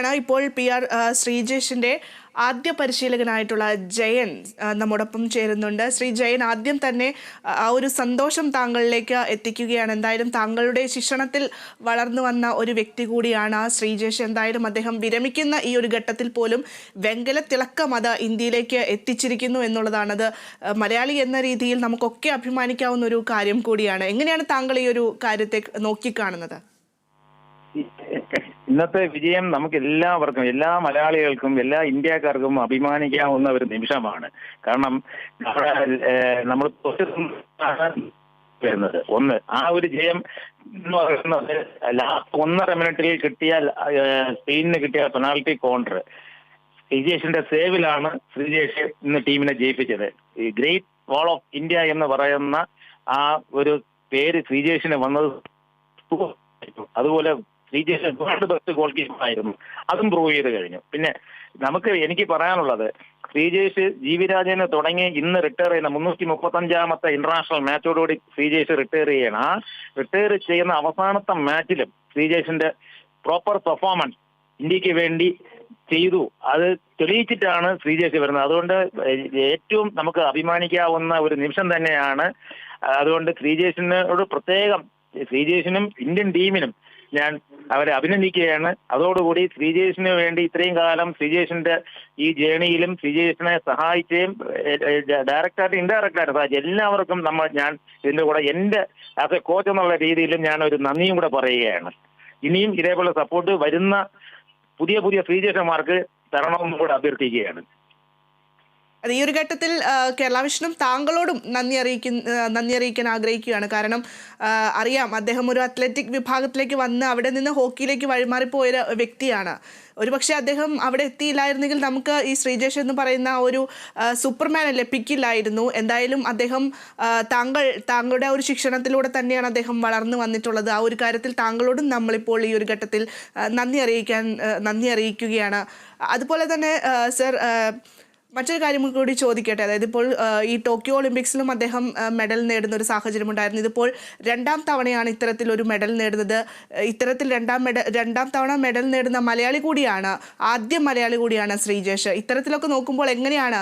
തുടരുകയാണ് ഇപ്പോൾ P R ശ്രീജേഷിന്റെ ആദ്യ പരിശീലകനായിട്ടുള്ള ജയൻ നമ്മോടൊപ്പം ചേരുന്നുണ്ട്. ശ്രീ ജയൻ ആദ്യം തന്നെ ആ, ഒരു സന്തോഷം താങ്കളിലേക്ക് എത്തിക്കുകയാണ്. എന്തായാലും താങ്കളുടെ ശിക്ഷണത്തിൽ വളർന്നു വന്ന ഒരു വ്യക്തി കൂടിയാണ് ആ ശ്രീജേഷ്. എന്തായാലും അദ്ദേഹം വിരമിക്കുന്ന ഈ ഒരു ഘട്ടത്തിൽ പോലും വെങ്കല തിളക്കം അത് ഇന്ത്യയിലേക്ക് എത്തിച്ചിരിക്കുന്നു എന്നുള്ളതാണത്. അത് മലയാളി എന്ന രീതിയിൽ നമുക്കൊക്കെ അഭിമാനിക്കാവുന്ന ഒരു കാര്യം കൂടിയാണ്. എങ്ങനെയാണ് താങ്കൾ ഈ ഒരു കാര്യത്തെ നോക്കിക്കാണുന്നത്? ഇന്നത്തെ വിജയം നമുക്ക് എല്ലാവർക്കും എല്ലാ മലയാളികൾക്കും എല്ലാ ഇന്ത്യക്കാർക്കും അഭിമാനിക്കാവുന്ന ഒരു നിമിഷമാണ്. കാരണം നമ്മൾ വരുന്നത്. ഒന്ന് ആ ഒരു ജയം എന്ന് പറയുന്നത് ലാസ്റ്റ് ഒന്നര മിനിറ്റിൽ കിട്ടിയ സ്പെയിനിന് കിട്ടിയ പെനാൾട്ടി കോൺട്ര ശ്രീജേഷിന്റെ സേവിലാണ് ശ്രീജേഷ് ഇന്ന് ടീമിനെ ജയിപ്പിച്ചത്. ഗ്രേറ്റ് വാൾ ഓഫ് ഇന്ത്യ എന്ന് പറയുന്ന ആ ഒരു പേര് ശ്രീജേഷിന് വന്നത്. അതുപോലെ Sreejesh world best goal keeper ആയിരുന്നു. അതും പ്രൂവ് ചെയ്ത് കഴിഞ്ഞു. പിന്നെ നമുക്ക് എനിക്ക് പറയാനുള്ളത് ശ്രീജേഷ് ജീവിരാജന് തുടങ്ങി ഇന്ന് റിട്ടയർ ചെയ്യുന്ന മുന്നൂറ്റി മുപ്പത്തഞ്ചാമത്തെ ഇന്റർനാഷണൽ മാച്ചോടുകൂടി ശ്രീജേഷ് റിട്ടയർ ചെയ്യണം ആ റിട്ടയർ ചെയ്യുന്ന അവസാനത്തെ മാച്ചിലും ശ്രീജേഷിന്റെ പ്രോപ്പർ പെർഫോമൻസ് ഇന്ത്യയ്ക്ക് വേണ്ടി ചെയ്തു. അത് തെളിയിച്ചിട്ടാണ് ശ്രീജേഷ് വരുന്നത്. അതുകൊണ്ട് ഏറ്റവും നമുക്ക് അഭിമാനിക്കാവുന്ന ഒരു നിമിഷം തന്നെയാണ്. അതുകൊണ്ട് ശ്രീജേഷിനോട് പ്രത്യേകം ശ്രീജേഷിനും ഇന്ത്യൻ ടീമിനും ഞാൻ അവരെ അഭിനന്ദിക്കുകയാണ്. അതോടുകൂടി ശ്രീജേഷിന് വേണ്ടി ഇത്രയും കാലം ശ്രീജേഷിന്റെ ഈ ജേണിയിലും ശ്രീജേഷിനെ സഹായിക്കുകയും ഡയറക്റ്റായിട്ട് ഇൻഡയറക്റ്റായിട്ട് സഹായിച്ചു എല്ലാവർക്കും നമ്മൾ ഞാൻ ഇതിന്റെ കൂടെ എന്റെ ആസ് എ കോച്ച് എന്നുള്ള രീതിയിലും ഞാൻ ഒരു നന്ദിയും കൂടെ പറയുകയാണ്. ഇനിയും ഇതേപോലെ സപ്പോർട്ട് വരുന്ന പുതിയ പുതിയ ശ്രീജേഷന്മാർക്ക് തരണമെന്നും കൂടെ അഭ്യർത്ഥിക്കുകയാണ്. അത് ഈ ഒരു ഘട്ടത്തിൽ കേരള വിഷ്ണു താങ്കളോടും നന്ദി അറിയിക്കുന്ന നന്ദി അറിയിക്കാൻ ആഗ്രഹിക്കുകയാണ്. കാരണം അറിയാം അദ്ദേഹം ഒരു അത്ലറ്റിക് വിഭാഗത്തിലേക്ക് വന്ന് അവിടെ നിന്ന് ഹോക്കിയിലേക്ക് വഴിമാറിപ്പോയ വ്യക്തിയാണ്. ഒരുപക്ഷെ അദ്ദേഹം അവിടെ എത്തിയില്ലായിരുന്നെങ്കിൽ നമുക്ക് ഈ ശ്രീജേഷ് എന്ന് പറയുന്ന ഒരു സൂപ്പർമാൻ ലഭിക്കില്ലായിരുന്നു എന്തായാലും അദ്ദേഹം താങ്കൾ താങ്കളുടെ ഒരു ശിക്ഷണത്തിലൂടെ തന്നെയാണ് അദ്ദേഹം വളർന്നു വന്നിട്ടുള്ളത്. ആ ഒരു കാര്യത്തിൽ താങ്കളോടും നമ്മളിപ്പോൾ ഈ ഒരു ഘട്ടത്തിൽ നന്ദി അറിയിക്കാൻ നന്ദി അറിയിക്കുകയാണ്. അതുപോലെ തന്നെ സർ മറ്റൊരു കാര്യം കൂടി ചോദിക്കട്ടെ. അതായത് ഇപ്പോൾ ഈ ടോക്കിയോ ഒളിമ്പിക്സിലും അദ്ദേഹം മെഡൽ നേടുന്ന ഒരു സാഹചര്യം ഉണ്ടായിരുന്നു ഇതിപ്പോൾ രണ്ടാം തവണയാണ് ഇത്തരത്തിൽ ഒരു മെഡൽ നേടുന്നത്. ഇത്തരത്തിൽ രണ്ടാം മെഡൽ രണ്ടാം തവണ മെഡൽ നേടുന്ന മലയാളി കൂടിയാണ് ആദ്യ മലയാളി കൂടിയാണ് ശ്രീജേഷ്. ഇത്തരത്തിലൊക്കെ നോക്കുമ്പോൾ എങ്ങനെയാണ്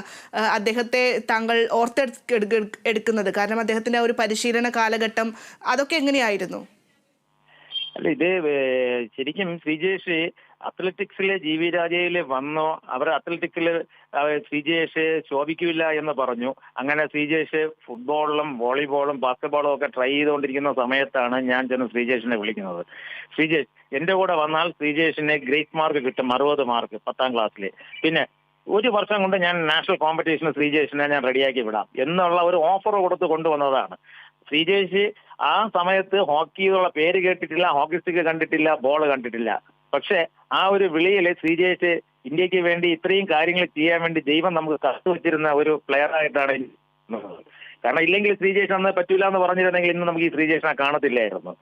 അദ്ദേഹത്തെ താങ്കൾ ഓർത്തെടുക്കുന്നത് കാരണം അദ്ദേഹത്തിന്റെ ഒരു പരിശീലന കാലഘട്ടം അതൊക്കെ എങ്ങനെയായിരുന്നു? അല്ല ഇത് ശരിക്കും ശ്രീജേഷ് അത്ലറ്റിക്സിലെ ജി വി രാജയിൽ വന്നോ അവർ അത്ലറ്റിക്സിൽ ശ്രീജേഷ് ശോഭിക്കില്ല എന്ന് പറഞ്ഞു. അങ്ങനെ ശ്രീജേഷ് ഫുട്ബോളിലും വോളിബോളും ബാസ്കറ്റ്ബോളും ഒക്കെ ട്രൈ ചെയ്തുകൊണ്ടിരിക്കുന്ന സമയത്താണ് ഞാൻ ചെന്ന് ശ്രീജേഷിനെ വിളിക്കുന്നത്. ശ്രീജേഷ് എന്റെ കൂടെ വന്നാൽ ശ്രീജേഷിന് ഗ്രേറ്റ് മാർക്ക് കിട്ടും അറുപത് മാർക്ക് പത്താം ക്ലാസ്സിൽ പിന്നെ ഒരു വർഷം കൊണ്ട് ഞാൻ നാഷണൽ കോമ്പറ്റീഷന് ശ്രീജേഷിനെ ഞാൻ റെഡിയാക്കി വിടാം എന്നുള്ള ഒരു ഓഫർ കൊടുത്ത് കൊണ്ടുവന്നതാണ്. ശ്രീജേഷ് ആ സമയത്ത് ഹോക്കിയുള്ള പേര് കേട്ടിട്ടില്ല ഹോക്കി സ്റ്റിക്ക് കണ്ടിട്ടില്ല ബോൾ കണ്ടിട്ടില്ല. പക്ഷെ ആ ഒരു വിളിയിൽ ശ്രീജേഷ് ഇന്ത്യയ്ക്ക് വേണ്ടി ഇത്രയും കാര്യങ്ങൾ ചെയ്യാൻ വേണ്ടി ദൈവം നമുക്ക് കത്തുവച്ചിരുന്ന ഒരു പ്ലെയർ ആയിട്ടാണ് കാരണം ഇല്ലെങ്കിൽ ശ്രീജേഷ് അന്ന് പറ്റൂല എന്ന് പറഞ്ഞിരുന്നെങ്കിൽ ഇന്ന് നമുക്ക് ഈ ശ്രീജേഷിനെ കാണത്തില്ലായിരുന്നു.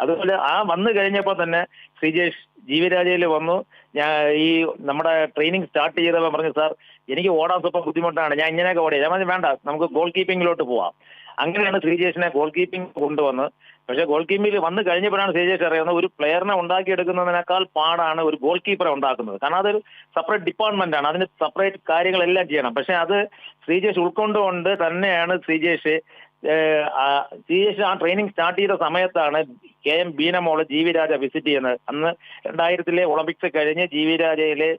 അതുപോലെ ആ വന്നു കഴിഞ്ഞപ്പോൾ തന്നെ ശ്രീജേഷ് ജീവിരാജയിൽ വന്നു. ഞാൻ ഈ നമ്മുടെ ട്രെയിനിങ് സ്റ്റാർട്ട് ചെയ്തപ്പോൾ പറഞ്ഞു സാർ എനിക്ക് ഓടാൻ സ്വപ്പം ബുദ്ധിമുട്ടാണ്. ഞാൻ ഇങ്ങനെയൊക്കെ ഓടിയത് വേണ്ട നമുക്ക് ഗോൾ കീപ്പിങ്ങിലോട്ട് പോവാം. അങ്ങനെയാണ് ശ്രീജേഷിനെ ഗോൾ കീപ്പിംഗ് കൊണ്ടുവന്ന് പക്ഷെ ഗോൾ കീപ്പിംഗിൽ വന്നു കഴിഞ്ഞപ്പോഴാണ് സേജേഷ് അറിയുന്നത് ഒരു പ്ലെയറിനെ ഉണ്ടാക്കിയെടുക്കുന്നതിനേക്കാൾ പാടാണ് ഒരു ഗോൾ കീപ്പറെ ഉണ്ടാക്കുന്നത്. കാരണം അതൊരു സെപ്പറേറ്റ് ഡിപ്പാർട്ട്മെന്റ് ആണ്. അതിന് സെപ്പറേറ്റ് കാര്യങ്ങളെല്ലാം ചെയ്യണം. പക്ഷെ അത് ശ്രീജേഷ് ഉൾക്കൊണ്ടുകൊണ്ട് തന്നെയാണ് ശ്രീജേഷ് ശ്രീജേഷ് ആ ട്രെയിനിങ് സ്റ്റാർട്ട് ചെയ്ത സമയത്താണ് K M Beenamol G V Raja visit ചെയ്യുന്നത്. അന്ന് രണ്ടായിരത്തിലെ ഒളിമ്പിക്സ് കഴിഞ്ഞ് ജി വി രാജയിലെ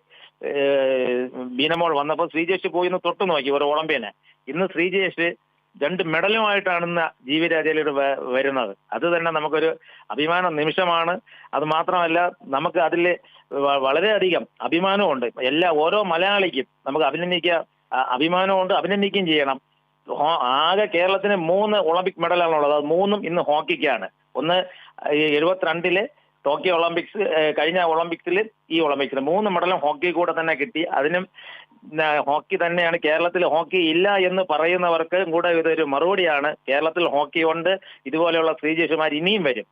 ബീനമോൾ വന്നപ്പോൾ ശ്രീജേഷ് പോയി ഒന്ന് തൊട്ടു നോക്കി ഒരു ഒളിമ്പ്യനെ. ഇന്ന് ശ്രീജേഷ് രണ്ട് മെഡലുമായിട്ടാണ് ജി വി രാജയിലൂടെ വരുന്നത്. അത് തന്നെ നമുക്കൊരു അഭിമാന നിമിഷമാണ്. അത് മാത്രമല്ല നമുക്ക് അതിൽ വളരെയധികം അഭിമാനമുണ്ട് എല്ലാ ഓരോ മലയാളിക്കും നമുക്ക് അഭിനന്ദിക്കുക അഭിമാനമുണ്ട് അഭിനന്ദിക്കുകയും ചെയ്യണം. ആകെ കേരളത്തിന് മൂന്ന് ഒളിമ്പിക് മെഡലാണുള്ളത്. അത് മൂന്നും ഇന്ന് ഹോക്കിക്കാണ്. ഒന്ന് എഴുപത്തിരണ്ടിൽ ടോക്കിയോ ഒളിമ്പിക്സ് കഴിഞ്ഞ ഒളിമ്പിക്സിൽ ഈ ഒളിമ്പിക്സിൽ മൂന്ന് മെഡലും ഹോക്കി കൂടെ തന്നെ കിട്ടി. അതിനും ഹോക്കി തന്നെയാണ്. കേരളത്തിൽ ഹോക്കി ഇല്ല എന്ന് പറയുന്നവർക്ക് കൂടെ ഇതൊരു മറുപടിയാണ്. കേരളത്തിൽ ഹോക്കി ഉണ്ട്. ഇതുപോലെയുള്ള ശ്രീജേഷുമാർ ഇനിയും വരും.